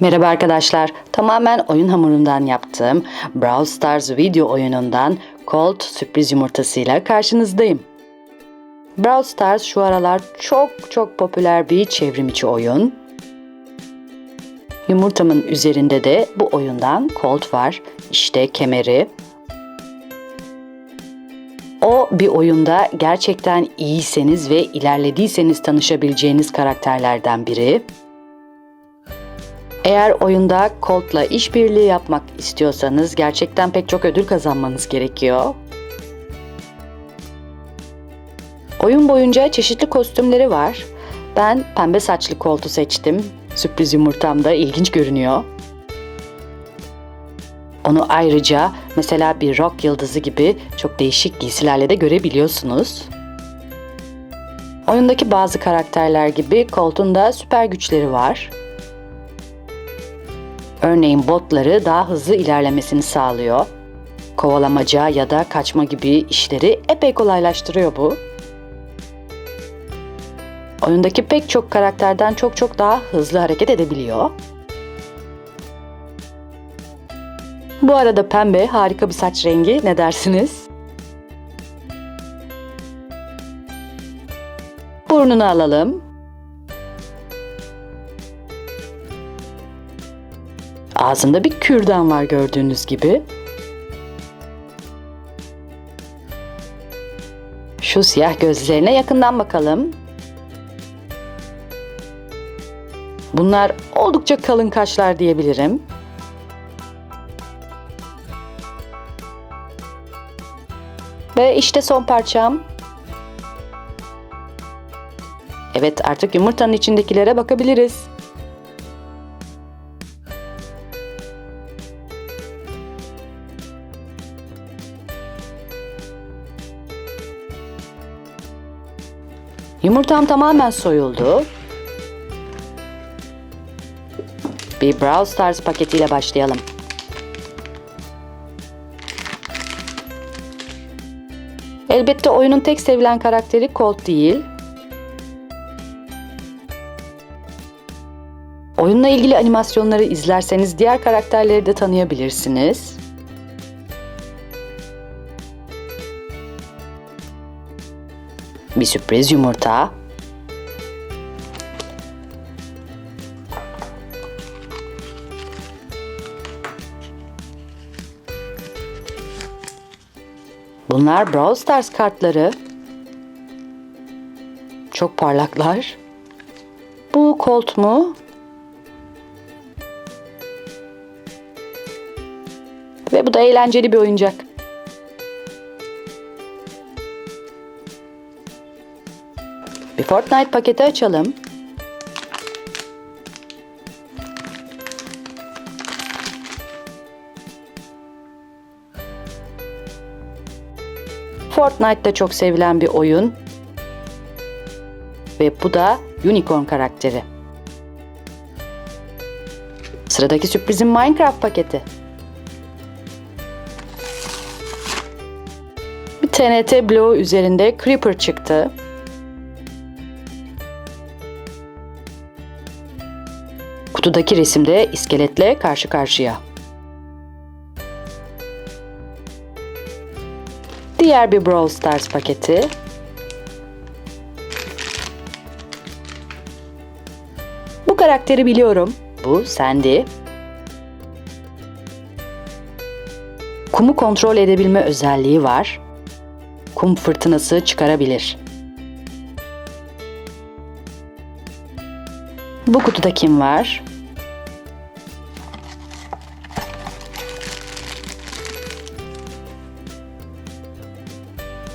Merhaba arkadaşlar. Tamamen oyun hamurundan yaptığım Brawl Stars video oyunundan Colt sürpriz yumurtasıyla karşınızdayım. Brawl Stars şu aralar çok çok popüler bir çevrim içi oyun. Yumurtamın üzerinde de bu oyundan Colt var. İşte kemeri. O bir oyunda gerçekten iyiyseniz ve ilerlediyseniz tanışabileceğiniz karakterlerden biri. Eğer oyunda Colt'la işbirliği yapmak istiyorsanız gerçekten pek çok ödül kazanmanız gerekiyor. Oyun boyunca çeşitli kostümleri var. Ben pembe saçlı Colt'u seçtim. Sürpriz yumurtam da ilginç görünüyor. Onu ayrıca mesela bir rock yıldızı gibi çok değişik giysilerle de görebiliyorsunuz. Oyundaki bazı karakterler gibi Colt'un süper güçleri var. Örneğin botları daha hızlı ilerlemesini sağlıyor. Kovalamaca ya da kaçma gibi işleri epey kolaylaştırıyor bu. Oyundaki pek çok karakterden çok çok daha hızlı hareket edebiliyor. Bu arada pembe harika bir saç rengi ne dersiniz? Burnunu alalım. Ağzında bir kürdan var gördüğünüz gibi. Şu siyah gözlerine yakından bakalım. Bunlar oldukça kalın kaşlar diyebilirim. Ve işte son parçam. Evet artık yumurtanın içindekilere bakabiliriz. Yumurtam tamamen soyuldu. Bir Brawl Stars paketiyle başlayalım. Elbette oyunun tek sevilen karakteri Colt değil. Oyunla ilgili animasyonları izlerseniz diğer karakterleri de tanıyabilirsiniz. Bir sürpriz yumurta. Bunlar Brawl Stars kartları. Çok parlaklar. Bu Colt mu? Ve bu da eğlenceli bir oyuncak. Fortnite paketi açalım. Fortnite da çok sevilen bir oyun. Ve bu da Unicorn karakteri. Sıradaki sürprizim Minecraft paketi. Bir TNT bloğu üzerinde Creeper çıktı. Kutudaki resimde iskeletle karşı karşıya. Diğer bir Brawl Stars paketi. Bu karakteri biliyorum. Bu Sandy. Kumu kontrol edebilme özelliği var. Kum fırtınası çıkarabilir. Bu kutuda kim var?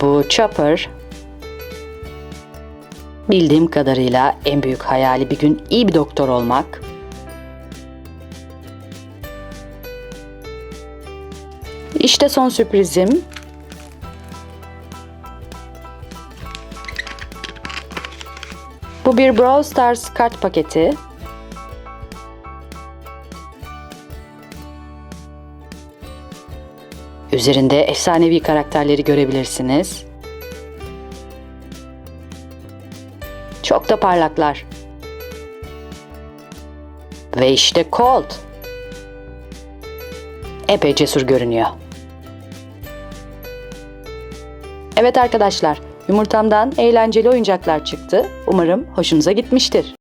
Bu Chopper bildiğim kadarıyla en büyük hayali bir gün iyi bir doktor olmak. İşte son sürprizim. Bu bir Brawl Stars kart paketi. Üzerinde efsanevi karakterleri görebilirsiniz. Çok da parlaklar. Ve işte Colt. Epey cesur görünüyor. Evet arkadaşlar, yumurtamdan eğlenceli oyuncaklar çıktı. Umarım hoşunuza gitmiştir.